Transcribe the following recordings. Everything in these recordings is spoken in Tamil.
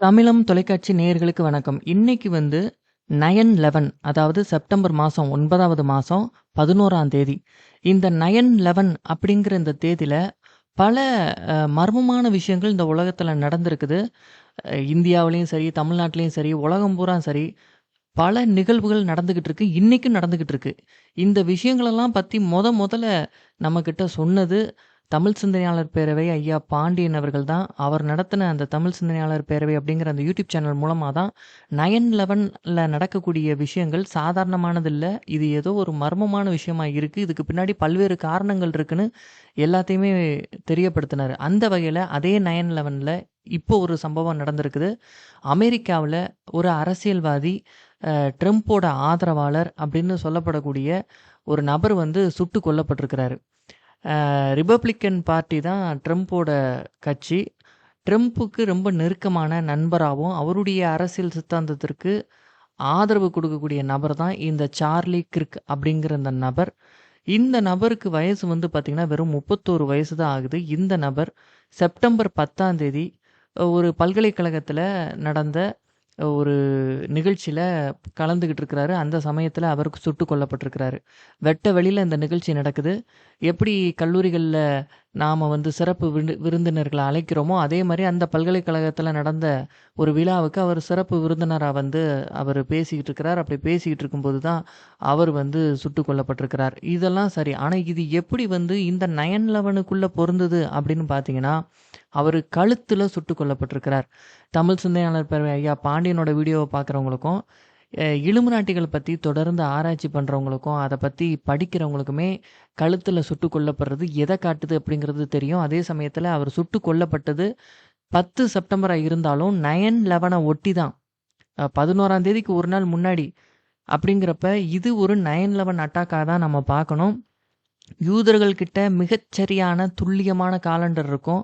தமிழம் தொலைக்காட்சி நேயர்களுக்கு வணக்கம். இன்னைக்கு வந்து 9/11 அதாவது செப்டம்பர் மாதம் ஒன்பதாவது மாதம் பதினோராம் தேதி. இந்த 9/11 அப்படிங்கிற இந்த தேதியில் பல மர்மமான விஷயங்கள் இந்த உலகத்தில் நடந்திருக்குது. இந்தியாவிலையும் சரி, தமிழ்நாட்டிலையும் சரி, உலகம் பூரா சரி, பல நிகழ்வுகள் நடந்துக்கிட்டு இருக்கு. இன்றைக்கும் நடந்துக்கிட்டு இருக்கு. இந்த விஷயங்களெல்லாம் பற்றி முத முதல்ல நம்மக்கிட்ட சொன்னது தமிழ் சிந்தனையாளர் பேரவை ஐயா பாண்டியன் அவர்கள் தான். அவர் நடத்தின அந்த தமிழ் சிந்தனையாளர் பேரவை அப்படிங்கிற அந்த யூடியூப் சேனல் மூலமாக தான் 9/11ல நடக்கக்கூடிய விஷயங்கள் சாதாரணமானதில்லை இது ஏதோ ஒரு மர்மமான விஷயமா இருக்குது இதுக்கு பின்னாடி பல்வேறு காரணங்கள் இருக்குன்னு எல்லாத்தையுமே தெரியப்படுத்தினார் அந்த வகையில் அதே 9/11ல இப்போ ஒரு சம்பவம் நடந்திருக்குது. அமெரிக்காவில் ஒரு அரசியல்வாதி ட்ரம்ப்போட ஆதரவாளர் அப்படின்னு சொல்லப்படக்கூடிய ஒரு நபர் வந்து சுட்டு கொல்லப்பட்டிருக்கிறாரு. ரிப்பப்ளிக்கன் ரிபப்ளிக்கன் பார்ட்டி தான் ட்ரம்ப்போட கட்சி. ட்ரம்புக்கு ரொம்ப நெருக்கமான நண்பராகவும் அவருடைய அரசியல் சித்தாந்தத்திற்கு ஆதரவு கொடுக்கக்கூடிய நபர் தான் இந்த சார்லி கிரிக் அப்படிங்கிற இந்த நபர். இந்த நபருக்கு வயசு வந்து பார்த்திங்கன்னா வெறும் 31 வயசு தான் ஆகுது. இந்த நபர் செப்டம்பர் 10ஆம் தேதி ஒரு பல்கலைக்கழகத்தில் நடந்த ஒரு நிகழ்ச்சியில் கலந்துக்கிட்டு இருக்கிறாரு. அந்த சமயத்தில் அவருக்கு சுட்டு கொல்லப்பட்டிருக்கிறாரு. வெட்ட வெளியில் இந்த நிகழ்ச்சி நடக்குது. எப்படி கல்லூரிகளில் நாம் வந்து சிறப்பு விரு விருந்தினர்களை அழைக்கிறோமோ, அதே மாதிரி அந்த பல்கலைக்கழகத்தில் நடந்த ஒரு விழாவுக்கு அவர் சிறப்பு விருந்தினராக வந்து அவர் பேசிக்கிட்டு இருக்கிறார். அப்படி பேசிக்கிட்டு இருக்கும்போது தான் அவர் வந்து சுட்டு கொல்லப்பட்டிருக்கிறார். இதெல்லாம் சரி. ஆனால் இது எப்படி வந்து இந்த நயன் லெவனுக்குள்ளே பொருந்தது அப்படின்னு பார்த்தீங்கன்னா, அவர் கழுத்தில் சுட்டு கொல்லப்பட்டிருக்கிறார். தமிழ் சிந்தனையாளர் பேரவை ஐயா பாண்டியனோட வீடியோவை பார்க்குறவங்களுக்கும் அ பற்றி தொடர்ந்து ஆராய்ச்சி பண்ணுறவங்களுக்கும் அதை பற்றி படிக்கிறவங்களுக்குமே கழுத்தில் சுட்டு கொல்லப்படுறது எதை காட்டுது அப்படிங்கிறது தெரியும். அதே சமயத்தில் அவர் சுட்டு கொல்லப்பட்டது பத்து செப்டம்பராக இருந்தாலும் 9/11 ஒட்டி தான். பதினோராம் தேதிக்கு ஒரு நாள் முன்னாடி. அப்படிங்கிறப்ப இது ஒரு நயன் லெவன் அட்டாக்காக தான் நம்ம பார்க்கணும். யூதர்கள் கிட்ட மிகச்சரியான துல்லியமான காலண்டர் இருக்கும்.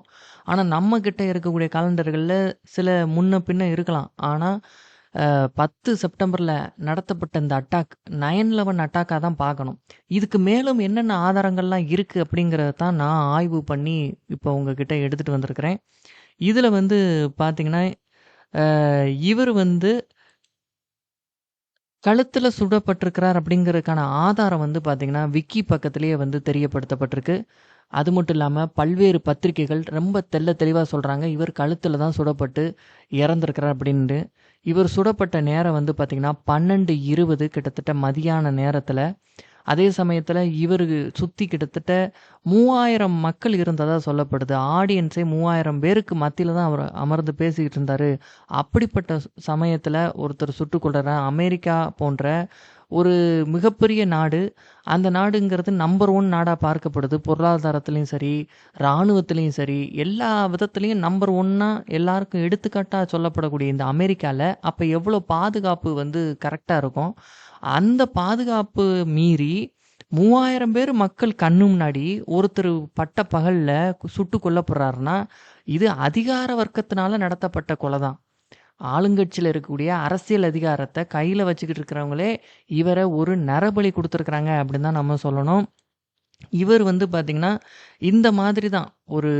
ஆனால் நம்ம கிட்ட இருக்கக்கூடிய காலண்டர்களில் சில முன்ன பின்ன இருக்கலாம். ஆனால் பத்து செப்டம்பரில் நடத்தப்பட்ட இந்த அட்டாக் நயன் லெவன் அட்டாக்காக தான் பார்க்கணும். இதுக்கு மேலும் என்னென்ன ஆதாரங்கள்லாம் இருக்குது அப்படிங்கிறத தான் நான் ஆய்வு பண்ணி இப்போ உங்ககிட்ட எடுத்துகிட்டு வந்திருக்கிறேன். இதில் வந்து பார்த்தீங்கன்னா, இவர் வந்து கழுத்தில் சுடப்பட்டிருக்கிறார் அப்படிங்கிறதுக்கான ஆதாரம் வந்து பார்த்திங்கன்னா விக்கி பக்கத்திலேயே வந்து தெரியப்படுத்தப்பட்டிருக்கு. அது மட்டும் இல்லாமல் பல்வேறு பத்திரிகைகள் ரொம்ப தெள்ள தெளிவாக சொல்கிறாங்க இவர் கழுத்தில் தான் சுடப்பட்டு இறந்துருக்கிறார் அப்படின்ட்டு. இவர் சுடப்பட்ட நேரம் வந்து பார்த்தீங்கன்னா, 12:20 கிட்டத்தட்ட மதியான நேரத்தில் அதே சமயத்தில் இவருக்கு சுற்றி கிட்டத்தட்ட 3000 மக்கள் இருந்ததாக சொல்லப்படுது. ஆடியன்ஸே 3000 பேருக்கு மத்தியில் தான் அவர் அமர்ந்து பேசிக்கிட்டு இருந்தார் அப்படிப்பட்ட சமயத்தில் ஒருத்தர் சுட்டுக் அமெரிக்கா போன்ற ஒரு மிகப்பெரிய நாடு. அந்த நாடுங்கிறது நம்பர் ஒன் நாடாக பார்க்கப்படுது. பொருளாதாரத்துலேயும் சரி, இராணுவத்துலேயும் சரி, எல்லா விதத்துலேயும் நம்பர் ஒன்னாக எல்லாருக்கும் எடுத்துக்காட்டாக சொல்லப்படக்கூடிய இந்த அமெரிக்காவில் அப்போ எவ்வளோ பாதுகாப்பு வந்து கரெக்டாக இருக்கும். அந்த பாதுகாப்பு மீறி 3000 பேர் மக்கள் கண்ணு முன்னாடி ஒருத்தர் பட்ட பகலில் சுட்டு கொல்லப்படுறாருன்னா, இது அதிகார வர்க்கத்தினால நடத்தப்பட்ட கொலை தான். ஆளுங்கட்சியில் இருக்கக்கூடிய அரசியல் அதிகாரத்தை கையில் வச்சுக்கிட்டு இருக்கிறவங்களே, இவரை ஒரு நரபலி கொடுத்துருக்குறாங்க அப்படின்னு தான் நம்ம சொல்லணும். இவர் வந்து பார்த்தீங்கன்னா, இந்த மாதிரி தான். ஒரு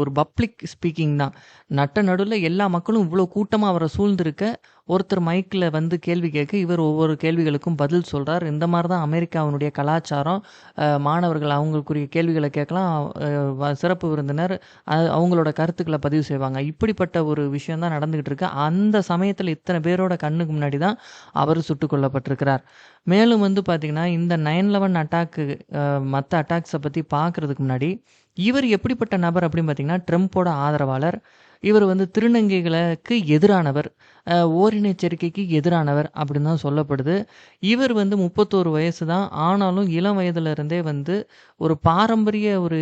ஒரு பப்ளிக் ஸ்பீக்கிங் தான். நட்ட நடுவில் எல்லா மக்களும் இவ்வளோ கூட்டமாக அவரை சூழ்ந்திருக்க, ஒருத்தர் மைக்கில் வந்து கேள்வி கேட்க, இவர் ஒவ்வொரு கேள்விகளுக்கும் பதில் சொல்கிறார் இந்த மாதிரி தான் அமெரிக்காவினுடைய கலாச்சாரம். மாணவர்கள் அவங்களுக்குரிய கேள்விகளை கேட்கலாம். சிறப்பு விருந்தினர் அவங்களோட கருத்துக்களை பதிவு செய்வாங்க. இப்படிப்பட்ட ஒரு விஷயம் தான் நடந்துக்கிட்டு இருக்கு. அந்த சமயத்தில் இத்தனை பேரோட கண்ணுக்கு முன்னாடி தான் அவர் சுட்டுக் கொல்லப்பட்டிருக்கிறார். மேலும் வந்து பார்த்திங்கன்னா இந்த 9/11 அட்டாக்கு மற்ற அட்டாக்ஸை பற்றி பார்க்குறதுக்கு முன்னாடி, இவர் எப்படிப்பட்ட நபர் அப்படின்னு பார்த்தீங்கன்னா, ட்ரம்ப்போட ஆதரவாளர். இவர் வந்து திருநங்கைகளுக்கு எதிரானவர். அ எதிரானவர் அப்படின்னு தான் சொல்லப்படுது. இவர் வந்து 31 வயசு தான். ஆனாலும் இளம் வயதுலேருந்தே வந்து ஒரு பாரம்பரிய ஒரு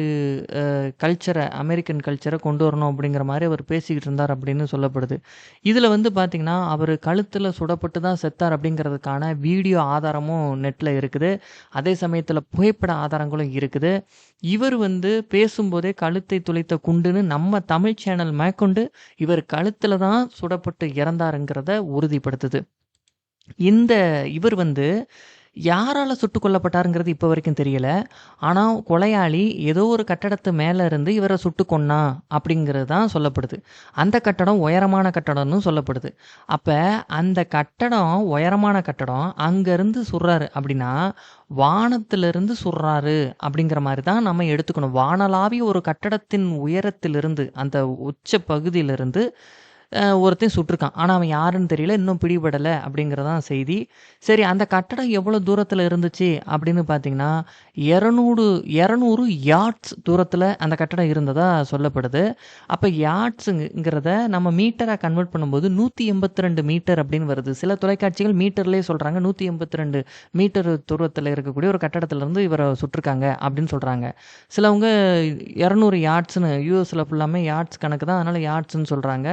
கல்ச்சரை அமெரிக்கன் கல்ச்சரை கொண்டு வரணும் அப்படிங்கிற மாதிரி அவர் பேசிக்கிட்டு இருந்தார் அப்படின்னு சொல்லப்படுது. இதில் வந்து பார்த்திங்கன்னா அவர் கழுத்தில் சுடப்பட்டு தான் செத்தார் அப்படிங்கிறதுக்கான வீடியோ ஆதாரமும் நெட்டில் இருக்குது. அதே சமயத்தில் புகைப்பட ஆதாரங்களும் இருக்குது. இவர் வந்து பேசும்போதே கழுத்தை துளைத்த குண்டுன்னு நம்ம தமிழ் சேனல் மேற்கொண்டு இவர் கழுத்தில் தான் சுடப்பட்டு இறந்தார் இறந்தாருங்கிறத உறுதிப்படுத்துது. இந்த இவர் வந்து யாரால சுட்டுக் கொல்லப்பட்டாருங்கிறது இப்ப வரைக்கும் தெரியல. ஆனா, கொலையாளி ஏதோ ஒரு கட்டடத்து மேல இருந்து இவரை சுட்டு கொன்னான் அப்படிங்கிறது தான் சொல்லப்படுது. அந்த கட்டடம் உயரமான கட்டடம்னு சொல்லப்படுது. அப்ப அந்த கட்டடம் உயரமான கட்டடம் அங்கிருந்து சுடுறாரு அப்படின்னா, வானத்திலிருந்து சுடுறாரு அப்படிங்கிற மாதிரி தான் நம்ம எடுத்துக்கணும். வானலாவி ஒரு கட்டடத்தின் உயரத்திலிருந்து, அந்த உச்ச பகுதியிலிருந்து ஒருத்தன் சுட்டுருக்கான். ஆனால் அவன் யாருன்னு தெரியல. இன்னும் பிடிபடலை அப்படிங்கிறதான் செய்தி. சரி அந்த கட்டடம் எவ்வளோ தூரத்தில் இருந்துச்சு அப்படின்னு பார்த்தீங்கன்னா, 200 200 யார்ட்ஸ் தூரத்தில் அந்த கட்டடம் இருந்ததாக சொல்லப்படுது. அப்போ யார்ட்ஸுங்கிறத நம்ம மீட்டராக கன்வெர்ட் பண்ணும்போது 182 மீட்டர் அப்படின்னு வருது. சில தொலைக்காட்சிகள் மீட்டர்லேயே சொல்கிறாங்க நூற்றி எண்பத்தி ரெண்டு மீட்டர் தூரத்தில் இருக்கக்கூடிய ஒரு கட்டடத்துலேருந்து இவரை சுட்டிருக்காங்க அப்படின்னு சொல்கிறாங்க சிலவங்க இரநூறு யார்ட்ஸ்னு யூஎஸில் ஃபுல்லாமே யார்ட்ஸ் கணக்கு தான். அதனால் யார்ட்ஸ்னு சொல்கிறாங்க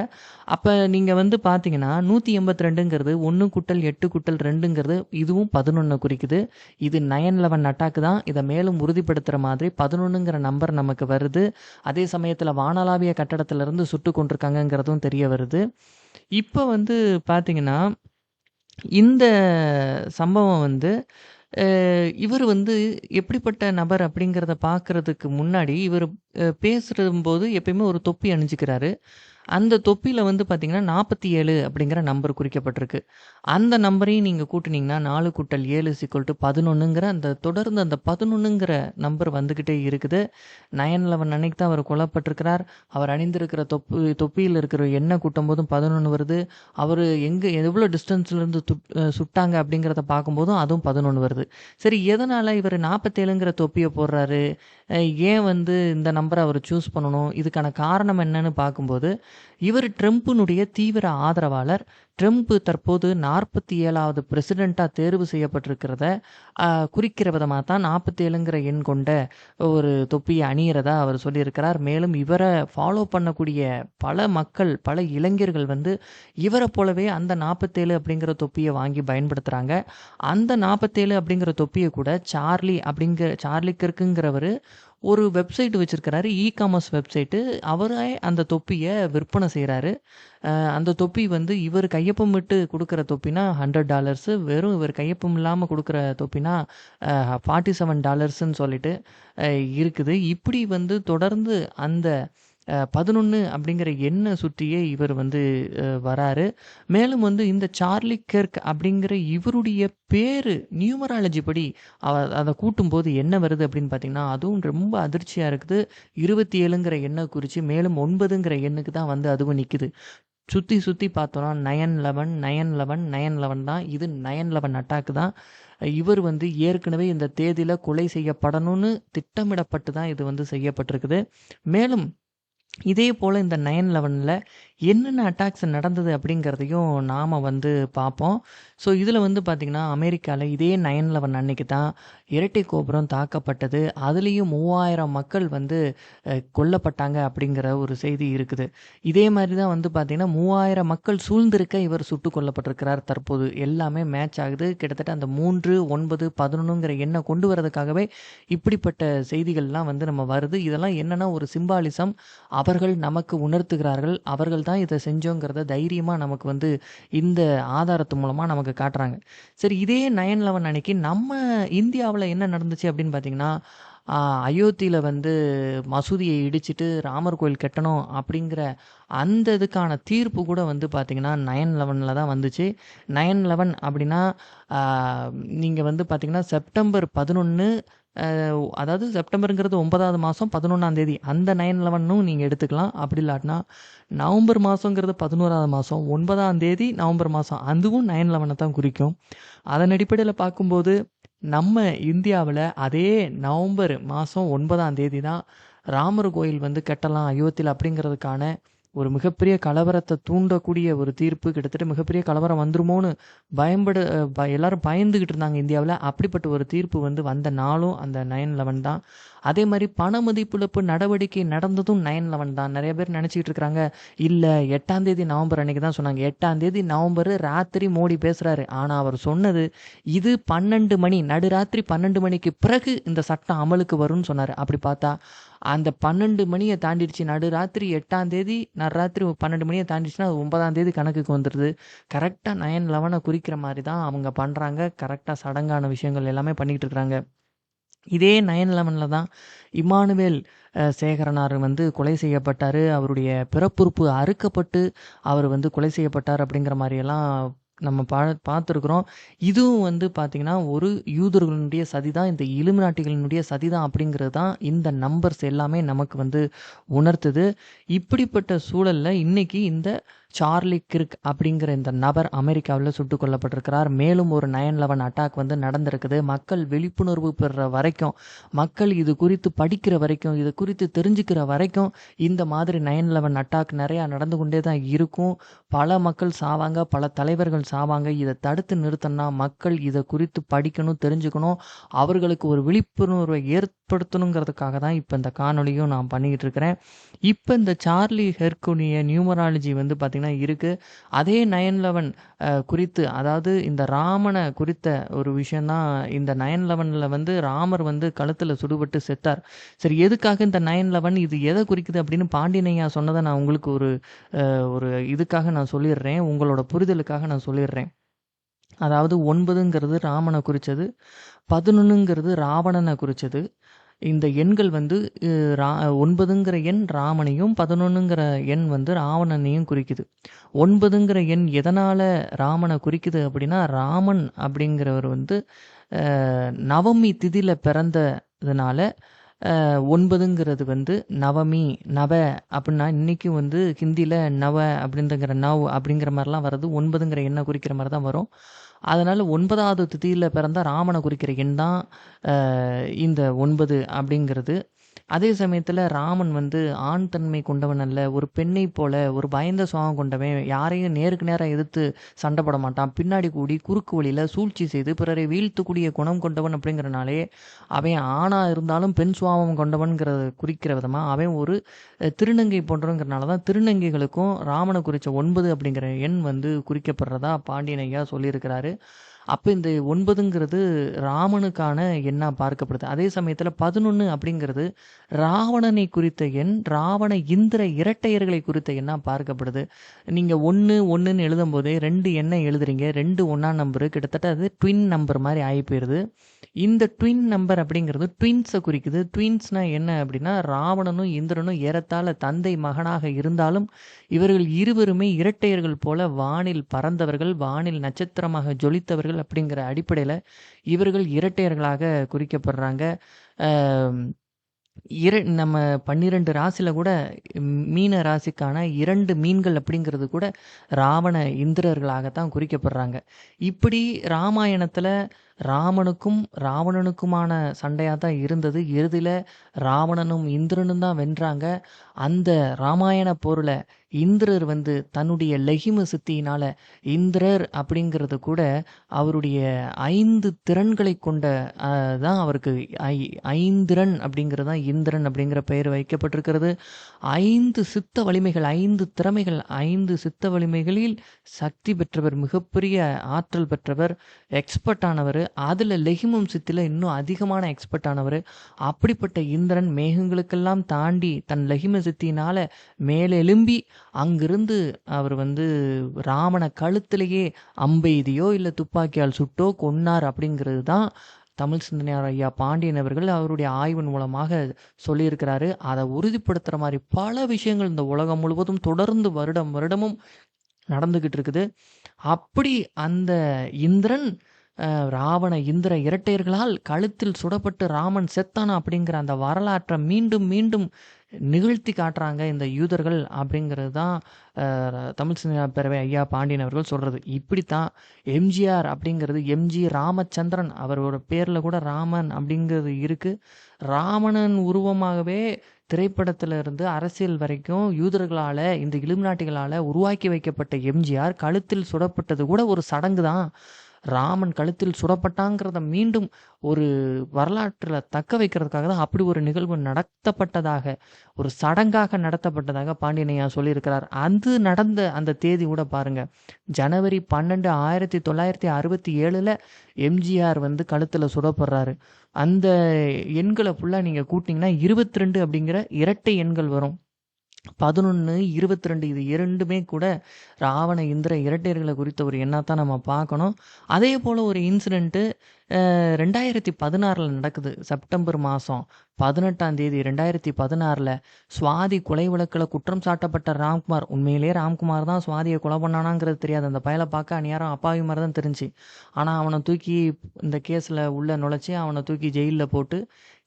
அப்போ நீங்கள் வந்து பார்த்தீங்கன்னா, நூற்றி எண்பத்து ரெண்டுங்கிறது ஒன்று குட்டல் எட்டு குட்டல் ரெண்டுங்கிறது இதுவும் 11 குறிக்குது. இது 9/11 அட்டாக் தான். இதை மேலும் உறுதிப்படுத்துகிற மாதிரி 11ங்கிற நம்பர் நமக்கு வருது. அதே சமயத்தில் வானளாவிய கட்டடத்திலிருந்து சுட்டு கொண்டிருக்காங்கங்கிறதும் தெரிய வருது. இப்போ வந்து பார்த்தீங்கன்னா, இந்த சம்பவம் வந்து இவர் வந்து எப்படிப்பட்ட நபர் அப்படிங்கிறத பார்க்கறதுக்கு முன்னாடி, இவர் அ பேசும்போது எப்பயுமே ஒரு தொப்பி அணிஞ்சுக்கிறாரு. அந்த தொப்பியில் வந்து பார்த்தீங்கன்னா, 47 அப்படிங்கிற நம்பர் குறிக்கப்பட்டிருக்கு. அந்த நம்பரையும் நீங்கள் கூட்டினீங்கன்னா நாலு கூட்டல் 7 11ங்கிற அந்த தொடர்ந்து அந்த 11ங்கிற நம்பர் வந்துக்கிட்டே இருக்குது. 9/11 அன்னைக்கு தான் அவர் கொல்லப்பட்டிருக்கிறார். அவர் அணிந்திருக்கிற தொப்பு தொப்பியில் இருக்கிற எண்ண கூட்டும்போதும் 11 வருது. அவர் எங்கே எவ்வளோ டிஸ்டன்ஸ்லேருந்து துட் சுட்டாங்க அப்படிங்கிறத பார்க்கும்போதும் அதுவும் 11 வருது. சரி எதனால் இவர் நாற்பத்தேழுங்கிற தொப்பியை போடுறாரு? ஏன் வந்து இந்த நம்பரை அவர் சூஸ் பண்ணணும்? இதுக்கான காரணம் என்னன்னு பார்க்கும்போது, இவர் ட்ரம்ப்பினுடைய தீவிர ஆதரவாளர். ட்ரம்ப் தற்போது நாற்பத்தி ஏழாவது பிரசிடெண்ட்டாக தேர்வு செய்யப்பட்டிருக்கிறத குறிக்கிற விதமாக தான் 47ங்கிற எண் கொண்ட ஒரு தொப்பியை அணியிறதா அவர் சொல்லியிருக்கிறார். மேலும் இவரை ஃபாலோ பண்ணக்கூடிய பல மக்கள், பல இளைஞர்கள் வந்து இவரை போலவே அந்த 47 அப்படிங்கிற தொப்பியை வாங்கி பயன்படுத்துகிறாங்க அந்த 47 அப்படிங்கிற தொப்பியை கூட சார்லி அப்படிங்கிற சார்லி கிர்க்குங்கிறவரு ஒரு வெப்சைட் வச்சுருக்கிறாரு இ காமர்ஸ் வெப்சைட்டு. அவரே அந்த தொப்பியை விற்பனை செய்கிறாரு அந்த தொப்பி வந்து இவரு கையொப்பமிட்டு கொடுக்குற தொப்பினா $100 வெறும் இவர் கையொப்பம் இல்லாமல் கொடுக்குற தொப்பினா ஃபார்ட்டி செவன் டாலர்ஸுன்னு சொல்லிட்டு இருக்குது. இப்படி வந்து தொடர்ந்து அந்த பதினொன்று அப்படிங்கிற எண்ணை சுற்றியே இவர் வந்து வராரு. மேலும் வந்து இந்த சார்லி கெர்க் அப்படிங்கிற இவருடைய பேர் நியூமராலஜி படி அவ அத கூட்டும்போது என்ன வருது அப்படின்னு பார்த்தீங்கன்னா, அதுவும் ரொம்ப அதிர்ச்சியாக இருக்குது. இருபத்தி ஏழுங்கிற எண்ணை குறித்து மேலும் ஒன்பதுங்கிற எண்ணுக்கு தான் வந்து அதுவும் நிற்குது சுற்றி சுற்றி பார்த்தோன்னா nine eleven nine eleven nine eleven தான். இது 9/11 அட்டாக் தான். இவர் வந்து ஏற்கனவே இந்த தேதியில் கொலை செய்யப்படணும்னு திட்டமிடப்பட்டு தான் இது வந்து செய்யப்பட்டிருக்குது. மேலும் இதே போல் இந்த நயன் லெவனில் என்னென்ன அட்டாக்ஸ் நடந்தது அப்படிங்கிறதையும் நாம் வந்து பார்ப்போம். ஸோ இதில் வந்து பார்த்திங்கன்னா அமெரிக்காவில் இதே 9/11 அன்னைக்கு தான் இரட்டை கோபுரம் தாக்கப்பட்டது. அதுலேயும் மூவாயிரம் மக்கள் வந்து கொல்லப்பட்டாங்க அப்படிங்கிற ஒரு செய்தி இருக்குது. இதே மாதிரி தான் வந்து பார்த்திங்கன்னா மூவாயிரம் மக்கள் சூழ்ந்திருக்க இவர் சுட்டு கொல்லப்பட்டிருக்கிறார் தற்போது. எல்லாமே மேட்ச் ஆகுது. கிட்டத்தட்ட அந்த மூன்று ஒன்பது பதினொன்றுங்கிற எண்ணை கொண்டு வரதுக்காகவே இப்படிப்பட்ட செய்திகள்லாம் வந்து நம்ம வருது. இதெல்லாம் என்னென்னா ஒரு சிம்பாலிசம். அவர்கள் நமக்கு உணர்த்துகிறார்கள். அவர்கள் தான் இதை செஞ்சோங்கிறத தைரியமாக நமக்கு வந்து இந்த ஆதாரத்து மூலமாக நமக்கு காட்டுறாங்க. சரி இதே 9/11 அன்னைக்கு நம்ம இந்தியாவில் என்ன நடந்துச்சு அப்படின்னு பார்த்தீங்கன்னா, அயோத்தியில் வந்து மசூதியை இடிச்சிட்டு ராமர் கோயில் கட்டணும் அப்படிங்கிற அந்த இதுக்கான தீர்ப்பு கூட வந்து பார்த்தீங்கன்னா, 9/11ல தான் வந்துச்சு. 9/11 அப்படின்னா, நீங்கள் வந்து பார்த்திங்கன்னா செப்டம்பர் பதினொன்று அதாவது செப்டம்பருங்கிறது ஒன்பதாவது மாதம் பதினொன்றாம் தேதி. அந்த நைன் லெவனும் நீங்கள் எடுத்துக்கலாம். அப்படி இல்லாட்டினா, நவம்பர் மாதங்கிறது பதினோராவது மாதம் ஒன்பதாம் தேதி நவம்பர் மாதம் அதுவும் 9/11 தான் குறிக்கும். அதன் அடிப்படையில் பார்க்கும்போது, நம்ம இந்தியாவில் அதே நவம்பர் மாதம் ஒன்பதாம் தேதி தான் ராமர் கோயில் வந்து கட்டலாம் அயோத்தியில் அப்படிங்கிறதுக்கான ஒரு மிகப்பெரிய கலவரத்தை தூண்டக்கூடிய ஒரு தீர்ப்பு. கிட்டத்தட்ட மிகப்பெரிய கலவரம் வந்துருமோன்னு பயம்பட ப எல்லாரும் பயந்துகிட்டு இருந்தாங்க இந்தியாவுல. அப்படிப்பட்ட ஒரு தீர்ப்பு வந்து வந்த நாளும் அந்த 9/11 தான். அதே மாதிரி பண மதிப்பிழப்பு நடவடிக்கை நடந்ததும் 9/11 தான். நிறைய பேர் நெனச்சுக்கிட்டு இருக்கிறாங்க, இல்ல எட்டாம் தேதி நவம்பர் அன்னைக்கு தான் சொன்னாங்க. எட்டாம் தேதி நவம்பர் ராத்திரி மோடி பேசுறாரு. ஆனா அவர் சொன்னது, இது 12 மணி நடுராத்திரி 12 மணிக்கு பிறகு இந்த சட்டம் அமலுக்கு வரும்னு சொன்னாரு. அப்படி பார்த்தா, அந்த பன்னெண்டு மணியை தாண்டிடுச்சு. நடுராத்திரி எட்டாம் தேதி நடுராத்திரி பன்னெண்டு மணியை தாண்டிடுச்சுன்னா, அது ஒன்பதாம் தேதி கணக்குக்கு வந்துடுது கரெக்டாக நயன் லெவனை குறிக்கிற மாதிரி தான் அவங்க பண்ணுறாங்க கரெக்டாக சடங்கான விஷயங்கள் எல்லாமே பண்ணிக்கிட்டு இருக்கிறாங்க. இதே 9/11ல தான் இம்மானுவேல் சேகரனார் வந்து கொலை செய்யப்பட்டார் அவருடைய பிறப்புறுப்பு அறுக்கப்பட்டு, அவர் வந்து கொலை செய்யப்பட்டார் அப்படிங்கிற மாதிரியெல்லாம் நம்ம பா பார்த்துருக்குறோம். இதுவும் வந்து பார்த்திங்கன்னா ஒரு யூதர்களுடைய சதி தான். இந்த இலுமினாட்டிகளினுடைய சதி தான் அப்படிங்கிறது தான் இந்த நம்பர்ஸ் எல்லாமே நமக்கு வந்து உணர்த்துது. இப்படிப்பட்ட சூழலில் இன்றைக்கி இந்த சார்லி கிர்க் அப்படிங்கிற இந்த நபர் அமெரிக்காவில் சுட்டுக் கொல்லப்பட்டிருக்கிறார். மேலும் ஒரு 9/11 அட்டாக் வந்து நடந்திருக்குது. மக்கள் விழிப்புணர்வு பெற வரைக்கும், மக்கள் இது குறித்து படிக்கிற வரைக்கும், இது குறித்து தெரிஞ்சுக்கிற வரைக்கும், இந்த மாதிரி 9/11 அட்டாக் நிறையா நடந்து கொண்டே தான் இருக்கும். பல மக்கள் சாவாங்க, பல தலைவர்கள் சாவாங்க. இதை தடுத்து நிறுத்தினா மக்கள் இதை குறித்து படிக்கணும், தெரிஞ்சுக்கணும். அவர்களுக்கு ஒரு விழிப்புணர்வை ஏற்படுத்தணுங்கிறதுக்காக தான் இப்போ இந்த காணொலியும் நான் பண்ணிக்கிட்டு இருக்கிறேன். இப்போ இந்த சார்லி ஹெர்குனிய நியூமராலஜி வந்து பார்த்திங்கன்னா இருக்குது அதே நயன் லெவன் குறித்து அதாவது இந்த ராமனை குறித்த ஒரு விஷயம் தான் இந்த 9/11ல வந்து ராமர் வந்து கழுத்தில் சுடுபட்டு செத்தார். சரி எதுக்காக இந்த 9/11 இது எதை குறிக்குது அப்படின்னு பாண்டினையா சொன்னதை நான் உங்களுக்கு ஒரு ஒரு இதுக்காக நான் சொல்லிடுறேன். உங்களோட புரிதலுக்காக நான் சொல்லிடுறேன். அதாவது ஒன்பதுங்கிறது ராமனை குறித்தது பதினொன்றுங்கிறது ராவணனை குறித்தது இந்த எண்கள் வந்து ரா ஒன்பதுங்கிற எண் ராமனையும், 11ங்கிற எண் வந்து ராவணனையும் குறிக்குது. ஒன்பதுங்கிற எண் எதனால ராமனை குறிக்குது அப்படின்னா, ராமன் அப்படிங்கிறவர் வந்து நவமி திதியில் பிறந்ததுனால, ஒன்பதுங்கிறது வந்து நவமி, நவ அப்படின்னா இன்னைக்கும் வந்து ஹிந்தியில் நவ அப்படிங்கிற நவ் அப்படிங்கிற மாதிரிலாம் வருது. ஒன்பதுங்கிற எண்ணை குறிக்கிற மாதிரி தான் வரும். அதனால் ஒன்பதாவது திதியில் பிறந்த ராமனை குறிக்கிற எண் தான் இந்த ஒன்பது அப்படிங்கிறது. அதே சமயத்தில் ராமன் வந்து ஆண் தன்மை கொண்டவன் அல்ல. ஒரு பெண்ணை போல ஒரு பயந்த சுவாகம் கொண்டவன். யாரையும் நேருக்கு நேரம் எதிர்த்து சண்டை போட மாட்டான். பின்னாடி கூடி குறுக்கு வழியில சூழ்ச்சி செய்து பிறரை வீழ்த்தக்கூடிய குணம் கொண்டவன் அப்படிங்கிறனாலே, அவன் ஆணாக இருந்தாலும் பெண் சுபாவம் கொண்டவன்கிறத குறிக்கிற விதமாக அவன் ஒரு திருநங்கை போன்றவங்கிறனால தான் திருநங்கைகளுக்கும் ராமனை குறித்த ஒன்பது அப்படிங்கிற எண் வந்து குறிக்கப்படுறதா பாண்டியன் ஐயா சொல்லியிருக்கிறாரு. அப்போ இந்த ஒன்பதுங்கிறது ராமனுக்கான எண்ணா பார்க்கப்படுது. அதே சமயத்தில் பதினொன்று அப்படிங்கிறது ராவணனை குறித்த எண், ராவண, இந்திர இரட்டையர்களை குறித்த எண்ணா பார்க்கப்படுது. நீங்கள் ஒன்று ஒன்றுன்னு எழுதும் போதே ரெண்டு எண்ணை எழுதுறீங்க. 2 1ஆம் நம்பரு கிட்டத்தட்ட அது ட்வின் நம்பர் மாதிரி ஆகி போயிடுது இந்த ட்வின் நம்பர் அப்படிங்கிறது ட்வின்ஸை குறிக்குது. ட்வின்ஸ்னால் என்ன அப்படின்னா, ராவணனும், இந்திரனும் ஏறத்தாழ தந்தை, மகனாக இருந்தாலும், இவர்கள் இருவருமே இரட்டையர்கள் போல வானில் பறந்தவர்கள், வானில் நட்சத்திரமாக ஜொலித்தவர்கள் அப்படிங்கிற அடிப்படையில் இவர்கள் இரட்டையர்களாக குறிக்கப்படுறாங்க. இர நம்ம பன்னிரெண்டு ராசியில் கூட மீன ராசிக்கான இரண்டு மீன்கள் அப்படிங்கிறது கூட ராவண, இந்திரர்களாகத்தான் குறிக்கப்படுறாங்க. இப்படி ராமாயணத்தில் ராமனுக்கும், ராவணனுக்குமான சண்டையாக தான் இருந்தது. இறுதியில் ராவணனும், இந்திரனும் தான் வென்றாங்க. அந்த ராமாயண போரில் இந்திரர் வந்து தன்னுடைய லெகிம சித்தியினால இந்திரர் அப்படிங்கிறது கூட அவருடைய ஐந்து திறன்களைக் கொண்ட தான் அவருக்கு ஐ ஐந்திரன் அப்படிங்கிறது தான் இந்திரன் அப்படிங்கிற பெயர் வைக்கப்பட்டிருக்கிறது. ஐந்து சித்த வலிமைகள், ஐந்து திறமைகள், ஐந்து சித்த வலிமைகளில் சக்தி பெற்றவர், மிகப்பெரிய ஆற்றல் பெற்றவர், எக்ஸ்பர்ட் ஆனவர் அதில் லெஹிமும் சித்தில இன்னும் அதிகமான எக்ஸ்பர்ட் ஆனவர் அப்படிப்பட்ட இந்திரன் மேகங்களுக்கெல்லாம் தாண்டி தன் லெகிம சித்தியினால மேலெலும்பி அங்கிருந்து அவர் வந்து ராமனை கழுத்திலேயே அம்பெய்தியோ, இல்லை துப்பாக்கியால் சுட்டோ கொன்னார் அப்படிங்கிறது தான் தமிழ் சிந்தனையார் ஐயா பாண்டியன் அவர்கள் அவருடைய ஆய்வின் மூலமாக சொல்லியிருக்கிறாரு. அதை உறுதிப்படுத்துற மாதிரி பல விஷயங்கள் இந்த உலகம் முழுவதும் தொடர்ந்து வருடம் வருடமும் நடந்துகிட்டு இருக்குது. அப்படி அந்த இந்திரன் ராவண, இந்திர இரட்டையர்களால் கழுத்தில் சுடப்பட்டு ராமன் செத்தானா அப்படிங்கிற அந்த வரலாற்றை மீண்டும் மீண்டும் நிகழ்த்தி காட்டுறாங்க இந்த யூதர்கள் அப்படிங்கிறது தான் தமிழ் சினிமா பேரவை ஐயா பாண்டியன் அவர்கள் சொல்கிறது இப்படித்தான் எம்ஜிஆர் அப்படிங்கிறது எம்.ஜி. ராமச்சந்திரன் அவரோட பேரில் கூட ராமன் அப்படிங்கிறது இருக்குது ராவணன் உருவமாகவே திரைப்படத்தில் இருந்து அரசியல் வரைக்கும் யூதர்களால் இந்த இலுமினாட்டிகளால உருவாக்கி வைக்கப்பட்ட எம்ஜிஆர் கழுத்தில் சுடப்பட்டது கூட ஒரு சடங்கு தான். ராமன் கழுத்தில் சுடப்பட்டாங்கிறத மீண்டும் ஒரு வரலாற்றில் தக்க வைக்கிறதுக்காக தான் அப்படி ஒரு நிகழ்வு நடத்தப்பட்டதாக, ஒரு சடங்காக நடத்தப்பட்டதாக பாண்டியனையா சொல்லியிருக்கிறார். அது நடந்த அந்த தேதி கூட பாருங்க. ஜனவரி 12, 1967ல எம்ஜிஆர் வந்து கழுத்தில் சுடப்படுறாரு. அந்த எண்களை ஃபுல்லாக நீங்கள் கூட்டிங்கன்னா இருபத்தி ரெண்டு அப்படிங்கிற இரட்டை எண்கள் வரும். 11, 22 இது இரண்டுமே கூட ராவண, இந்திர இரட்டையர்களை குறித்த ஒரு எண்ணாத்தான் நம்ம பார்க்கணும். அதே போல் ஒரு இன்சிடெண்ட்டு ரெண்டாயிரத்தி பதினாறில் நடக்குது. செப்டம்பர் மாதம் பதினெட்டாம் தேதி 2016ல சுவாதி கொலை வழக்கில் குற்றம் சாட்டப்பட்ட ராம்குமார் உண்மையிலேயே ராம்குமார் தான் சுவாதியை கொலை பண்ணானாங்கிறது தெரியாது. அந்த பயலை பார்க்க அந்நேரம் அப்பாவி மாதிரி தான் தெரிஞ்சுச்சு. ஆனால் அவனை தூக்கி இந்த கேஸில் உள்ளே நுழைச்சி அவனை தூக்கி ஜெயிலில் போட்டு,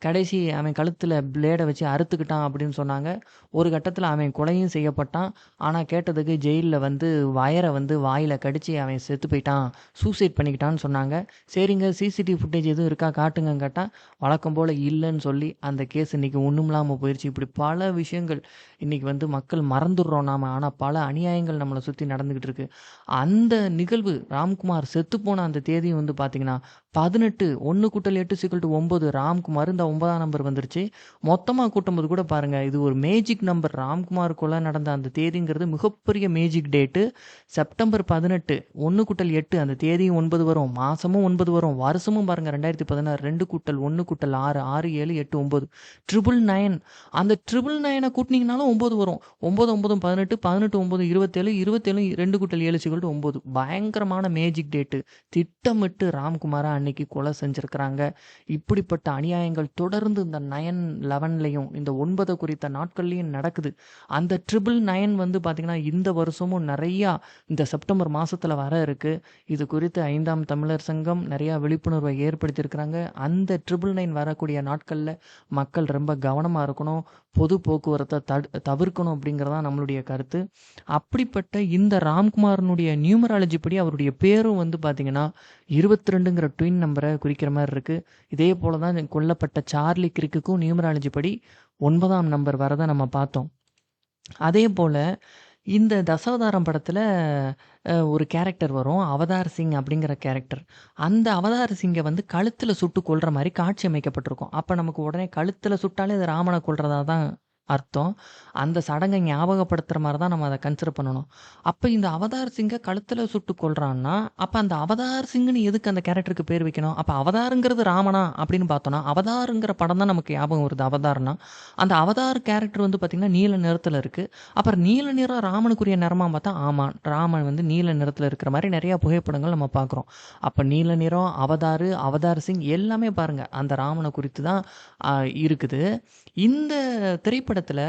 கடைசி அவன் கழுத்தில் பிளேடை வச்சு அறுத்துக்கிட்டான் அப்படின்னு சொன்னாங்க. ஒரு கட்டத்தில் அவன் கொலையும் செய்யப்பட்டான். ஆனால் கேட்டதுக்கு ஜெயிலில் வந்து வயரை வந்து வாயில் கடித்து அவன் செத்து போயிட்டான். சூசைட் பண்ணிக்கிட்டான்னு சொன்னாங்க. சரிங்க சிசிடிவி ஃபுட்டேஜ் எதுவும் இருக்கா காட்டுங்கன்னு கேட்டா, வழக்கம் போல் இல்லைன்னு சொல்லி அந்த கேஸ் இன்னைக்கு இல்லாமல் போயிடுச்சு இப்படி பல விஷயங்கள் இன்றைக்கி வந்து மக்கள் மறந்துடுறோம் நாம. ஆனால் பல அநியாயங்கள் நம்மளை சுற்றி நடந்துக்கிட்டு இருக்குது அந்த நிகழ்வு ராம்குமார் செத்துப்போன அந்த தேதி வந்து பார்த்தீங்கன்னா பதினெட்டு ஒன்று கூட்டல் எட்டு சிக்கல் டு ஒம்பது ராம்குமார் இந்த ஒன்பதாம் நம்பர் வந்துருச்சு. மொத்தமாக கூட்டும்போது கூட பாருங்கள் இது ஒரு மேஜிக் நம்பர் ராம்குமாருக்குள்ளே நடந்த அந்த தேதிங்கிறது மிகப்பெரிய மேஜிக் டேட்டு செப்டம்பர் பதினெட்டு ஒன்று கூட்டல் எட்டு. அந்த தேதியும் ஒன்பது வரும். மாதமும் ஒன்பது வரும். வருஷமும் பாருங்கள் ரெண்டாயிரத்தி பதினாறு. ரெண்டு கூட்டல் ஒன்று கூட்டல் ஆறு. ஆறு ஏழு எட்டு ஒம்பது ட்ரிபிள் நைன் அந்த ட்ரிபிள் நைனை கூட்டினீங்கனாலும் ஒம்பது வரும். ஒம்பது ஒம்பதும் பதினெட்டு பதினெட்டு ஒம்பது இருபத்தேழு இருபத்தேழு ரெண்டு கூட்டல் ஏழு சிக்கல் 7 = 9 பயங்கரமான மேஜிக் டேட்டு. திட்டமிட்டு ராம்குமாரை அன்னைக்கு கொலை செஞ்சிருக்கிறாங்க. இப்படிப்பட்ட அநியாயங்கள் தொடர்ந்து இந்த 9/11லயும் இந்த ஒன்பது குறித்த நாட்கள்லையும் நடக்குது. அந்த 999 வந்து பார்த்தீங்கன்னா, இந்த வருஷமும் நிறையா இந்த செப்டம்பர் மாசத்துல வர இருக்கு. இது குறித்து ஐந்தாம் தமிழர் சங்கம் நிறையா விழிப்புணர்வை ஏற்படுத்தியிருக்கிறாங்க. அந்த 999 வரக்கூடிய நாட்கள்ல மக்கள் ரொம்ப கவனமா இருக்கணும். பொது போக்குவரத்தை தடு தவிர்க்கணும் அப்படிங்கிறது நம்மளுடைய கருத்து. அப்படிப்பட்ட இந்த ராம்குமாரனுடைய நியூமராலஜி படி அவருடைய பேரும் வந்து பார்த்தீங்கன்னா, 22ங்கிற ட்வின் நம்பரை குறிக்கிற மாதிரி இருக்குது இதே போல தான் கொல்லப்பட்ட சார்லி கிரிக்குக்கும் நியூமராலஜி படி ஒன்பதாம் நம்பர் வரதை நம்ம பார்த்தோம். அதே போல் இந்த தசாவதாரம் படத்தில் ஒரு கேரக்டர் வரும். அவதார் சிங் அப்படிங்கிற கேரக்டர். அந்த அவதார் சிங்கை வந்து கழுத்தில் சுட்டு கொள்கிற மாதிரி காட்சி அமைக்கப்பட்டிருக்கும். அப்போ நமக்கு உடனே கழுத்தில் சுட்டாலே அது ராமனை கொள்றதா தான் அர்த்தம். அந்த சடங்கை ஞாபகப்படுத்துகிற மாதிரி தான் நம்ம அதை கன்சிடர் பண்ணணும். அப்போ இந்த அவதார் சிங்கை கழுத்தில் சுட்டு கொள்றான்னா அப்போ அந்த அவதார் சிங்குன்னு எதுக்கு அந்த கேரக்டருக்கு பேர் வைக்கணும்? அப்போ அவதாருங்கிறது ராமனா அப்படின்னு பார்த்தோன்னா அவதாருங்கிற படம் தான் நமக்கு ஞாபகம் வருது அவதார்னா. அந்த அவதார் கேரக்டர் வந்து பார்த்தீங்கன்னா, நீல நிறத்தில் இருக்குது அப்புறம் நீல நிறம் ராமனுக்குரிய நிறமாக பார்த்தா, ஆமாம் ராமன் வந்து நீல நிறத்தில் இருக்கிற மாதிரி நிறையா புகைப்படங்கள் நம்ம பார்க்குறோம். அப்போ நீல நிறம், அவதார் அவதார் சிங் எல்லாமே பாருங்கள் அந்த ராமனை குறித்து தான் இருக்குது. இந்த திரைப்படத்துல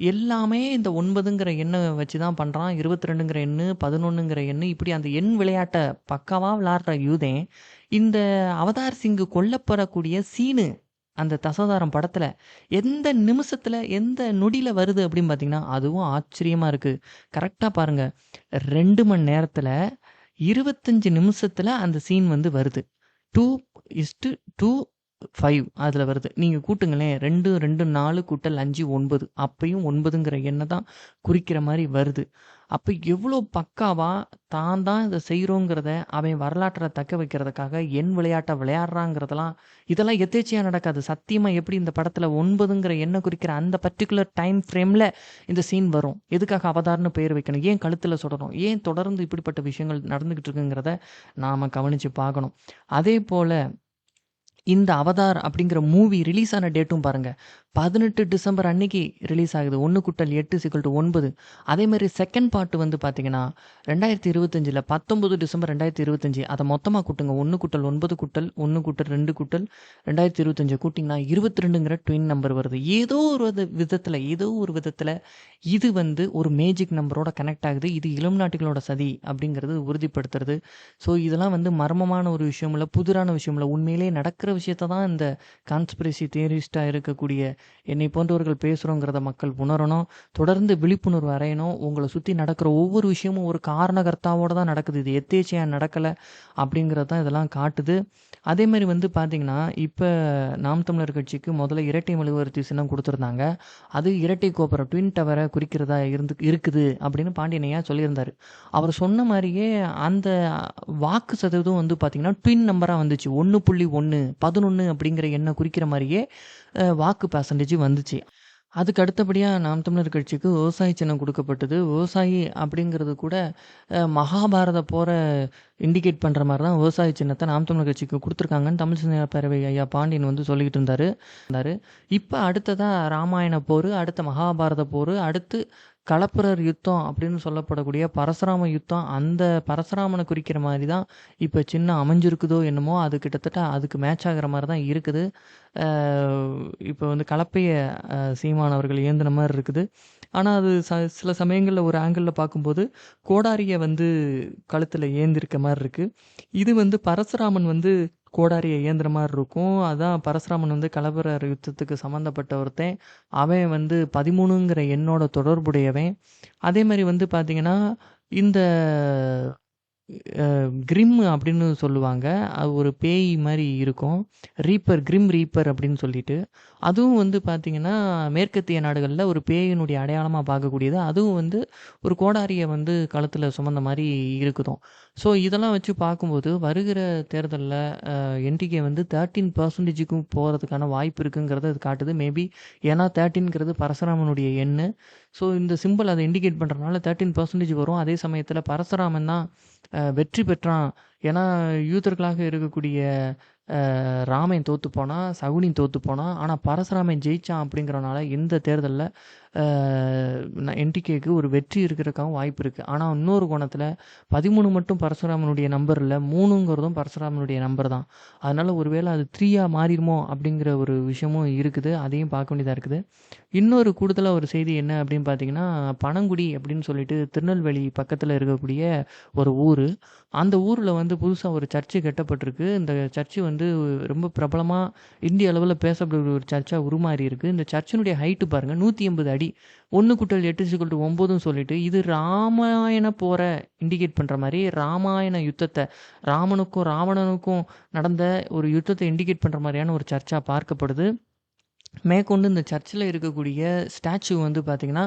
எல்லாமே இந்த ஒன்பதுங்கிற எண்ண வச்சு தான் பண்றான். 22ங்கிற எண்ணு, 11ங்கிற எண்ணு இப்படி அந்த எண் விளையாட்டை பக்காவாக விளாடுற யூதேன் இந்த அவதார் சிங்கு கொல்லப்படக்கூடிய சீனு அந்த தசோதாரம் படத்துல எந்த நிமிஷத்தில் எந்த நொடியில வருது அப்படின்னு பார்த்தீங்கன்னா, அதுவும் ஆச்சரியமா இருக்கு. கரெக்டாக பாருங்க. ரெண்டு மணி நேரத்தில் இருபத்தஞ்சு நிமிஷத்தில் அந்த சீன் வந்து வருது. டூ இஸ்ட் டூ ஃபைவ் அதில் வருது. நீங்கள் கூட்டுங்களேன் 2 2 4 கூட்டல் அஞ்சு ஒன்பது அப்பையும் ஒன்பதுங்கிற எண்ணை தான் குறிக்கிற மாதிரி வருது. அப்போ எவ்வளோ பக்காவாக தான் தான் இதை செய்கிறோங்கிறத அவன் வரலாற்றை தக்க வைக்கிறதுக்காக எண் விளையாட்டை விளையாடுறாங்கிறதெல்லாம் இதெல்லாம் எத்தேச்சியாக நடக்காது. சத்தியமாக எப்படி இந்த படத்தில் ஒன்பதுங்கிற எண்ணை குறிக்கிற அந்த பர்ட்டிகுலர் டைம் ஃப்ரேமில் இந்த சீன் வரும். எதுக்காக அவதார்ன்னு பெயர் வைக்கணும்? ஏன் கழுத்தில் சுடணும்? ஏன் தொடர்ந்து இப்படிப்பட்ட விஷயங்கள் நடந்துக்கிட்டு இருக்குங்கிறத நாம் கவனித்து பார்க்கணும். அதே போல் இந்த அவதார் அப்படிங்கிற மூவி ரிலீஸ் ஆன டேட்டும் பாருங்க. 18 டிசம்பர் அன்னைக்கு ரிலீஸ் ஆகுது. 1 கூட்டல் 8 = 9 அதே அதேமாதிரி செகண்ட் பார்ட் வந்து பார்த்தீங்கன்னா, 2025ல 19 டிசம்பர் ரெண்டாயிரத்தி இருபத்தஞ்சி அதை மொத்தமாக கூட்டுங்க. ஒன்று குட்டல் ஒன்பது குட்டல் ஒன்று குட்டல் ரெண்டு குட்டல் ரெண்டாயிரத்தி இருபத்தஞ்சி கூட்டிங்கன்னா 22ங்கிற ட்வின் நம்பர் வருது. ஏதோ ஒரு வித ஏதோ ஒரு விதத்தில் இது வந்து ஒரு மேஜிக் நம்பரோட கனெக்ட் ஆகுது. இது இளம் நாட்டுகளோட சதி அப்படிங்கிறது உறுதிப்படுத்துறது. ஸோ இதெல்லாம் வந்து மர்மமான ஒரு விஷயம் இல்லை புதிரான விஷயம் இல்லை உண்மையிலேயே நடக்கிற விஷயத்த தான் இந்த கான்ஸ்பிரசி தியரிஸ்டாக இருக்கக்கூடிய என்னை போன்றவர்கள் பேசுறோங்கிறத மக்கள் உணரணும். தொடர்ந்து விழிப்புணர்வு அறையணும் உங்களை சுத்தி நடக்கிற ஒவ்வொரு விஷயமும் ஒரு காரணகர்த்தாவோடு தான் நடக்குது. இது எத்தேச்சையாக நடக்கல அப்படிங்கிறது தான் இதெல்லாம் காட்டுது. அதே மாதிரி வந்து பார்த்தீங்கன்னா, இப்போ நாம் தமிழர் கட்சிக்கு முதல்ல இரட்டை மெழுகுவர்த்தி சின்னம் கொடுத்துருந்தாங்க அது இரட்டை கோபுரம் ட்வின் டவரை குறிக்கிறதா இருந்து இருக்குது அப்படின்னு பாண்டியனையா சொல்லியிருந்தார் அவர் சொன்ன மாதிரியே அந்த வாக்கு சதவீதம் வந்து பார்த்தீங்கன்னா, ட்வின் நம்பராக வந்துச்சு. 1.1 11 அப்படிங்கிற எண்ணை குறிக்கிற மாதிரியே வாக்கு பர்சன்டேஜ் வந்துச்சு. அதுக்கு அடுத்தபடியாக நாம் தமிழர் கட்சிக்கு விவசாயி சின்னம் கொடுக்கப்பட்டது விவசாயி அப்படிங்கிறது கூட மகாபாரத போரை இண்டிகேட் பண்ணுற மாதிரி தான் விவசாய சின்னத்தை நாம் தமிழர் கட்சிக்கு கொடுத்துருக்காங்கன்னு தமிழ் சின்ன பேரவை ஐயா பாண்டியன் வந்து சொல்லிக்கிட்டு இருந்தார் இருந்தார் இப்போ அடுத்ததாக ராமாயண போர் அடுத்த மகாபாரத போர் அடுத்து கலப்புரர் யுத்தம் அப்படின்னு சொல்லப்படக்கூடிய பரசுராம யுத்தம். அந்த பரசுராமனை குறிக்கிற மாதிரி தான் இப்போ சின்ன அமைஞ்சிருக்குதோ என்னமோ! அது கிட்டத்தட்ட அதுக்கு மேட்ச் ஆகிற மாதிரி தான் இருக்குது. இப்போ வந்து கலப்பைய சீமான் அவர்கள் ஏந்துன மாதிரி இருக்குது. ஆனால் அது ச சில சமயங்களில் ஒரு ஆங்கிளில் பார்க்கும்போது, கோடாரியை வந்து கழுத்தில் ஏந்திருக்க மாதிரி இருக்குது இது வந்து பரசுராமன் வந்து கோடாரியை ஏந்திர மாதிரி இருக்கும். அதான் பரசுராமன் வந்து கலவர யுத்தத்துக்கு சம்மந்தப்பட்ட ஒருத்தன். அவன் வந்து 13ங்கிற எண்ணோட தொடர்புடையவன். அதே மாதிரி வந்து பார்த்தீங்கன்னா, இந்த கிரிம் அப்படின்னு சொல்லுவாங்க. அது ஒரு பேய் மாதிரி இருக்கும். ரீப்பர் கிரிம் ரீப்பர் அப்படின்னு சொல்லிட்டு. அதுவும் வந்து பார்த்திங்கன்னா மேற்கத்திய நாடுகளில் ஒரு பேயினுடைய அடையாளமாக பார்க்கக்கூடியது. அதுவும் வந்து ஒரு கோடாரியை வந்து களத்தில் சுமந்த மாதிரி இருக்குதும் ஸோ இதெல்லாம் வச்சு பார்க்கும்போது, வருகிற தேர்தலில் என்டிகே வந்து தேர்ட்டீன் பர்சன்டேஜுக்கும் போகிறதுக்கான வாய்ப்பு இருக்குங்கிறத அது காட்டுது. மேபி ஏன்னா 13ங்கிறது பரசுராமனுடைய எண்ணு. ஸோ இந்த சிம்பிள் அதை இண்டிகேட் பண்ணுறதுனால தேர்ட்டின் பர்சன்டேஜ் வரும். அதே சமயத்தில் பரசுராமன் தான் வெற்றி பெற்றான். ஏன்னா யூதர்களாக இருக்கக்கூடிய ராமன் தோற்று போனான். சகுனி தோற்று போனான். ஆனால் பரசுராமன் ஜெயிச்சான் அப்படிங்கிறனால இந்த தேர்தலில் என்டிகேக்கு ஒரு வெற்றி இருக்கிறதுக்காகவும் வாய்ப்பு இருக்குது ஆனால் இன்னொரு கோணத்தில் பதிமூணு மட்டும் பரசுராமனுடைய நம்பர் இல்லை மூணுங்கிறதும் பரசுராமனுடைய நம்பர் தான். அதனால் ஒருவேளை அது த்ரீயாக மாறிடுமோ அப்படிங்கிற ஒரு விஷயமும் இருக்குது. அதையும் பார்க்க வேண்டியதாக இருக்குது. இன்னொரு கூடுதலாக ஒரு செய்தி என்ன அப்படின்னு பார்த்தீங்கன்னா, பனங்குடி அப்படின்னு சொல்லிட்டு திருநெல்வேலி பக்கத்தில் இருக்கக்கூடிய ஒரு ஊர் அந்த ஊரில் வந்து புதுசாக ஒரு சர்ச்சு கட்டப்பட்டிருக்கு. இந்த சர்ச்சு வந்து ரொம்ப பிரபலமாக இந்திய அளவில் பேசப்படுற ஒரு சர்ச்சாக உருமாறி இருக்குது இந்த சர்ச்சினுடைய ஹைட்டு பாருங்கள் நூற்றி எண்பது அடி. 1+8=9ன்னு சொல்லிட்டு, இது ராமாயண போகிற இண்டிகேட் பண்ணுற மாதிரி ராமாயண யுத்தத்தை ராமனுக்கும் ராவணனுக்கும் நடந்த ஒரு யுத்தத்தை இண்டிகேட் பண்ணுற மாதிரியான ஒரு சர்ச்சாக பார்க்கப்படுது. மேற்கொண்டு இந்த சர்ச்சில் இருக்கக்கூடிய ஸ்டாச்சு வந்து பார்த்திங்கன்னா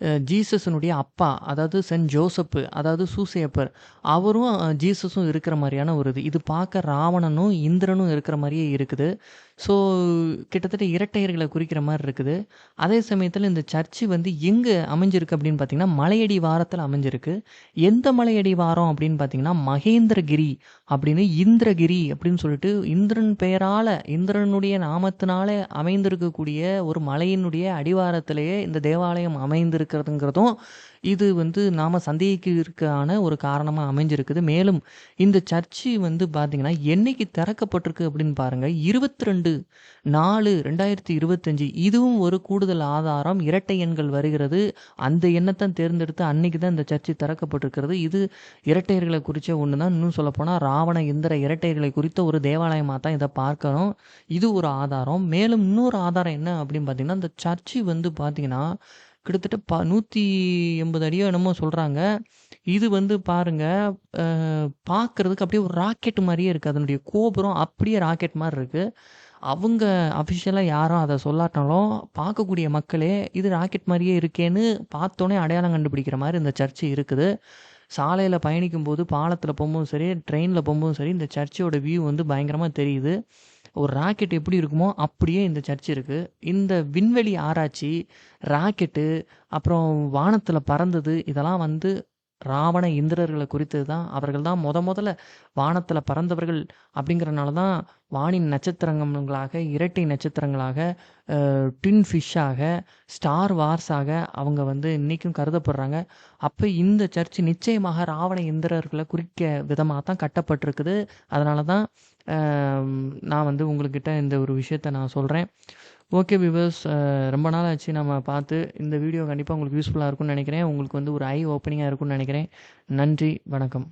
ஜீசஸனுடைய அப்பா. அதாவது சென்ட் ஜோசப் அதாவது சூசையப்பர். அவரும் ஜீசஸும் இருக்கிற மாதிரியான ஒரு இது. இது பார்க்க ராவணனும், இந்திரனும் இருக்கிற மாதிரியே இருக்குது. ஸோ கிட்டத்தட்ட இரட்டையர்களை குறிக்கிற மாதிரி இருக்குது. அதே சமயத்தில் இந்த சர்ச்சு வந்து எங்கே அமைஞ்சிருக்கு அப்படின்னு பார்த்தீங்கன்னா, மலையடி வாரத்தில் அமைஞ்சிருக்கு. எந்த மலையடி வாரம் அப்படின்னு பார்த்தீங்கன்னா, மகேந்திரகிரி அப்படின்னு இந்திரகிரி அப்படின்னு சொல்லிட்டு இந்திரன் பெயரால் இந்திரனுடைய நாமத்தினால அமைந்திருக்கக்கூடிய ஒரு மலையினுடைய அடிவாரத்திலேயே இந்த தேவாலயம் அமைந்திருக்கிறதுங்கிறதும், இது வந்து நாம் சந்தேகிக்கிறதுக்கான ஒரு காரணமாக அமைஞ்சிருக்குது. மேலும் இந்த சர்ச்சு வந்து பார்த்தீங்கன்னா, என்னைக்கு திறக்கப்பட்டிருக்கு அப்படின்னு பாருங்கள் இருபத்தி ரெண்டு நாலு ரெண்டாயிரத்தி இருபத்தஞ்சி இதுவும் ஒரு கூடுதல் ஆதாரம். இரட்டை எண்கள் வருகிறது. அந்த எண்ணத்தான் தேர்ந்தெடுத்து அன்னைக்கு தான் இந்த சர்ச்சு திறக்கப்பட்டிருக்கிறது. இது இரட்டையர்களை குறித்த ஒன்று தான். இன்னும் சொல்லப்போனால் ராவண, இந்திர இரட்டையர்களை குறித்த ஒரு தேவாலயமாக தான் இதை பார்க்கணும். இது ஒரு ஆதாரம். மேலும் இன்னொரு ஆதாரம் என்ன அப்படின்னு பார்த்தீங்கன்னா, இந்த சர்ச்சு வந்து பார்த்தீங்கன்னா, கிட்டத்தட்ட ப 180 அடியோ என்னமோ சொல்கிறாங்க இது வந்து பாருங்கள் பார்க்குறதுக்கு அப்படியே ஒரு ராக்கெட் மாதிரியே இருக்குது அதனுடைய கோபுரம் அப்படியே ராக்கெட் மாதிரி இருக்குது அவங்க அஃபிஷியலாக யாரும் அதை சொல்லாட்டாலும், பார்க்கக்கூடிய மக்களே இது ராக்கெட் மாதிரியே இருக்கேன்னு பார்த்தோன்னே அடையாளம் கண்டுபிடிக்கிற மாதிரி இந்த சர்ச்சு இருக்குது. சாலையில் பயணிக்கும்போது, பாலத்தில் போகும்போதும் சரி, ட்ரெயினில் போகும்போதும் சரி, இந்த சர்ச்சோட வியூ வந்து பயங்கரமாக தெரியுது. ஒரு ராக்கெட் எப்படி இருக்குமோ, அப்படியே இந்த சர்ச் இருக்கு. இந்த விண்வெளி ஆராய்ச்சி, ராக்கெட்டு, அப்புறம் வானத்தில் பறந்தது இதெல்லாம் வந்து ராவண, இந்திரர்களை குறித்தது தான். அவர்கள் தான் முத முதல்ல வானத்தில் பறந்தவர்கள் அப்படிங்கிறனால தான் வானின் நட்சத்திரங்களாக, இரட்டை நட்சத்திரங்களாக, டின் ஃபிஷ்ஷாக, ஸ்டார் வார்ஸாக அவங்க வந்து இன்றைக்கும் கருதப்படுறாங்க. அப்போ இந்த சர்ச் நிச்சயமாக ராவண, இந்திரர்களை குறிக்க விதமாக தான் கட்டப்பட்டிருக்குது. அதனால தான் நான் வந்து உங்கள்கிட்ட இந்த ஒரு விஷயத்த நான் சொல்கிறேன் ஓகே வியூவர்ஸ் ரொம்ப நாள் ஆச்சு நம்ம பார்த்து. இந்த வீடியோ கண்டிப்பாக உங்களுக்கு யூஸ்ஃபுல்லாக இருக்கும்னு நினைக்கிறேன் உங்களுக்கு வந்து ஒரு ஐ ஓப்பனிங்காக இருக்கும்னு நினைக்கிறேன் நன்றி, வணக்கம்.